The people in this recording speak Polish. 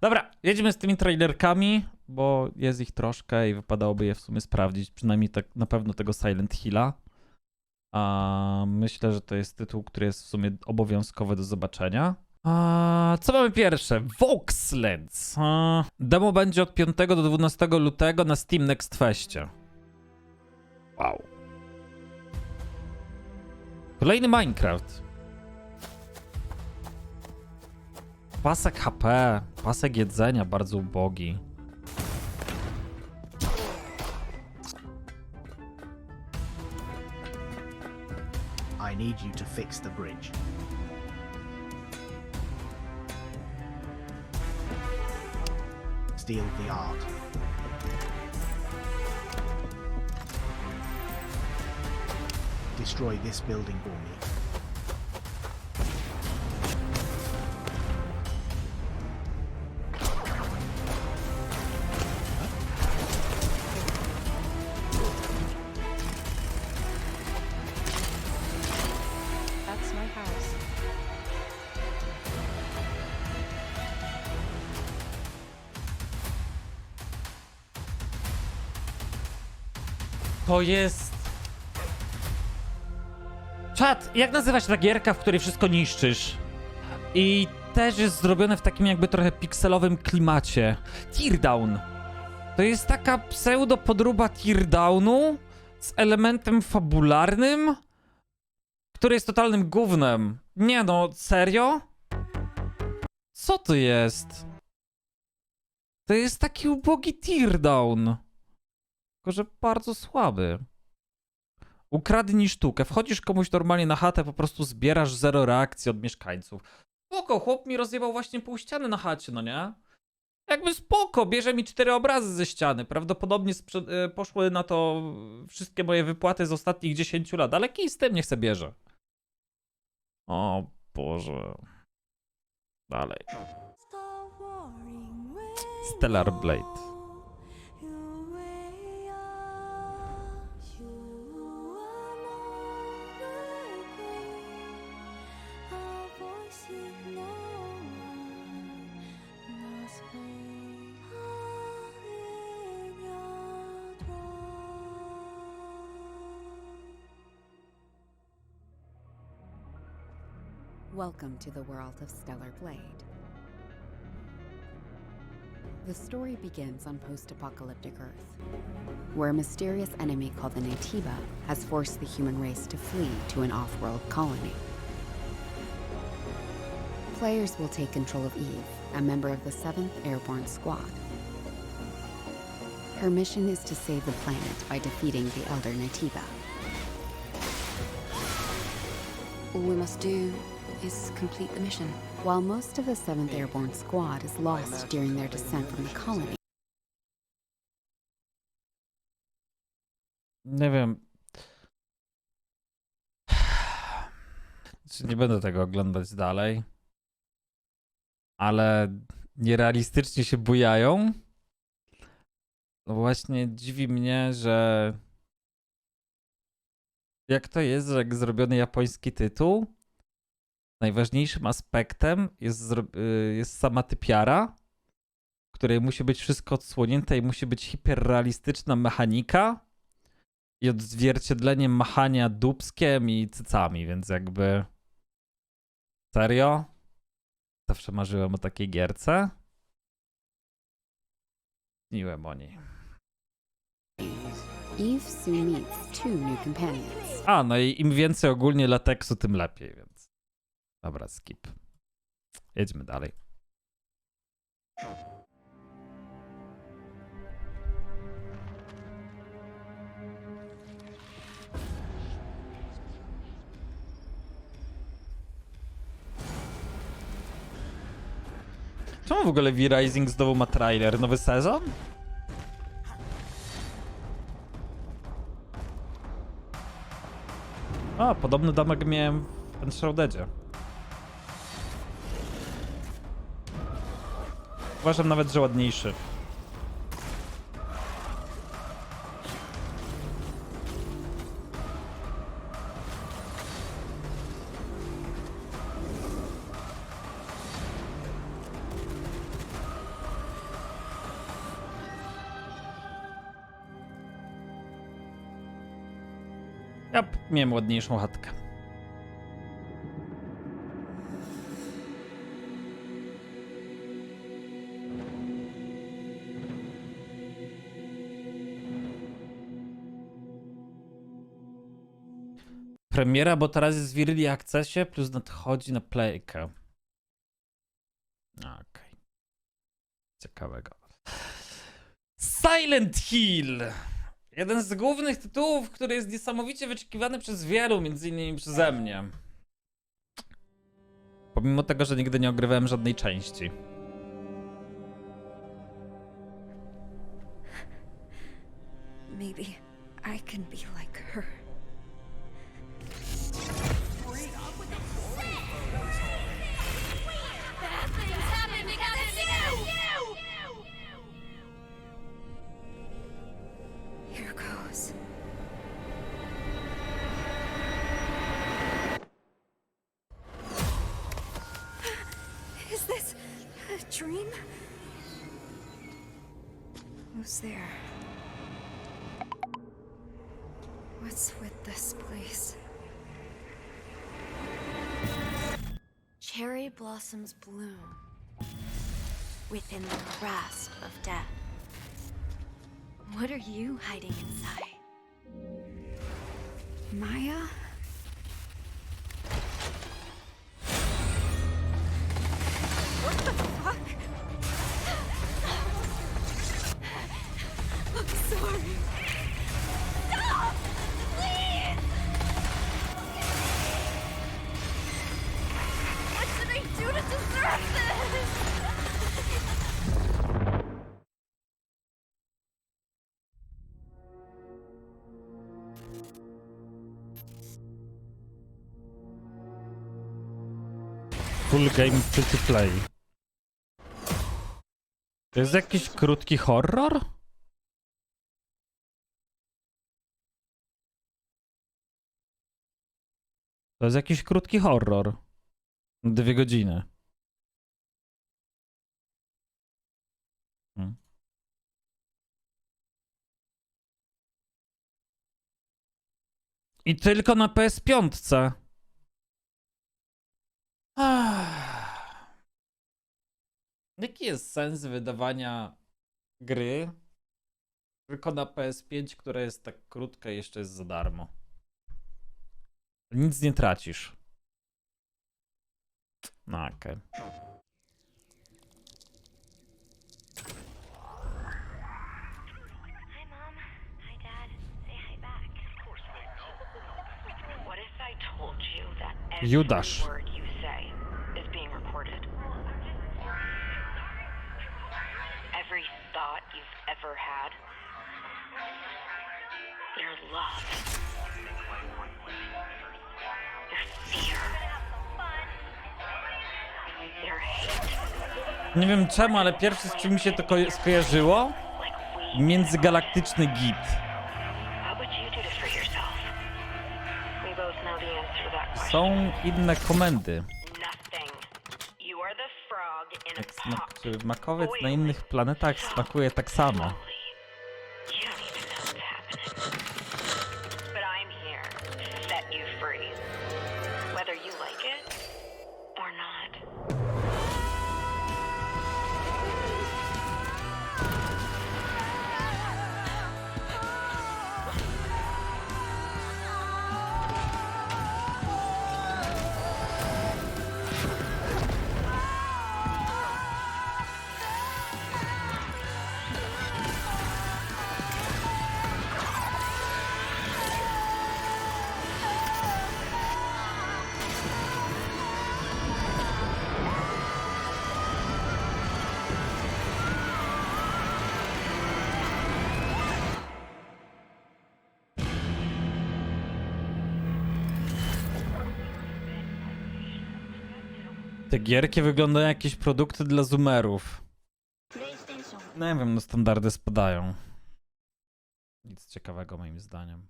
Dobra, jedziemy z tymi trailerkami, bo jest ich troszkę i wypadałoby je w sumie sprawdzić. Przynajmniej tak na pewno tego Silent Hilla. A myślę, że to jest tytuł, który jest w sumie obowiązkowy do zobaczenia. A, co mamy pierwsze? Voxlands. Demo będzie od 5 do 12 lutego na Steam Next Festie. Wow. Kolejny Minecraft. Pasek HP, pasek jedzenia bardzo ubogi. I need you to fix the bridge. Steal the art. Destroy this building for me. To jest. Czad, jak nazywa się ta gierka, w której wszystko niszczysz? I też jest zrobione w takim jakby trochę pikselowym klimacie. Teardown. To jest taka pseudo podróba Teardownu z elementem fabularnym, który jest totalnym gównem. Nie no, serio? Co to jest? To jest taki ubogi Teardown. Tylko, że bardzo słaby. Ukradnij sztukę. Wchodzisz komuś normalnie na chatę, po prostu zbierasz zero reakcji od mieszkańców. Spoko, chłop mi rozjebał właśnie pół ściany na chacie, no nie? Jakby spoko, bierze mi cztery obrazy ze ściany. Prawdopodobnie e, poszły na to wszystkie moje wypłaty z ostatnich 10 lat, ale kij z tym niech se bierze. O Boże. Dalej. Stellar Blade. Welcome to the world of Stellar Blade. The story begins on post apocalyptic Earth, where a mysterious enemy called the Natiba has forced the human race to flee to an off world colony. Players will take control of Eve, a member of the 7th Airborne Squad. Her mission is to save the planet by defeating the Elder Natiba. All we must do is complete the mission. While most of the 7th Airborne Squad is lost during their descent from the colony, Nie wiem. Czy nie będę tego oglądać dalej. Ale nierealistycznie się bujają. No właśnie dziwi mnie, że jak to jest, że jak zrobiony japoński tytuł, najważniejszym aspektem jest, y, jest sama typiara, w której musi być wszystko odsłonięte i musi być hiperrealistyczna mechanika i odzwierciedleniem machania dubskiem i cycami, więc jakby serio? Zawsze marzyłem o takiej gierce. Śniłem o niej. A, no i im więcej ogólnie lateksu, tym lepiej, więc. Dobra, skip. Jedźmy dalej. Czemu w ogóle V-Rising znowu ma trailer? Nowy sezon? A, podobny domek miałem w Enshroudedzie. Uważam nawet, że ładniejszy. Ja miałem ładniejszą chatkę. Premiera, bo teraz jest w Early Accessie, plus nadchodzi na Playkę. Okej. Ciekawego. Silent Hill! Jeden z głównych tytułów, który jest niesamowicie wyczekiwany przez wielu, między innymi przeze mnie. Pomimo tego, że nigdy nie ogrywałem żadnej części. Maybe I can be like her. Dream? Who's there? What's with this place? Cherry blossoms bloom within the grasp of death. What are you hiding inside? Maya? Full game free to play. To jest jakiś krótki horror? To jest jakiś krótki horror. Dwie godziny. Hmm. I tylko na PS5. Ach. Jaki jest sens wydawania gry tylko na PS5, która jest tak krótka i jeszcze jest za darmo? Nic nie tracisz. No okej. That Judasz. Nie wiem czemu, ale pierwsze z czym mi się to ko- skojarzyło? Międzygalaktyczny git. Są inne komendy. Jak smak, czy makowiec na innych planetach smakuje tak samo. Te gierki wyglądają jak jakieś produkty dla zoomerów. Nie wiem, no standardy spadają. Nic ciekawego moim zdaniem.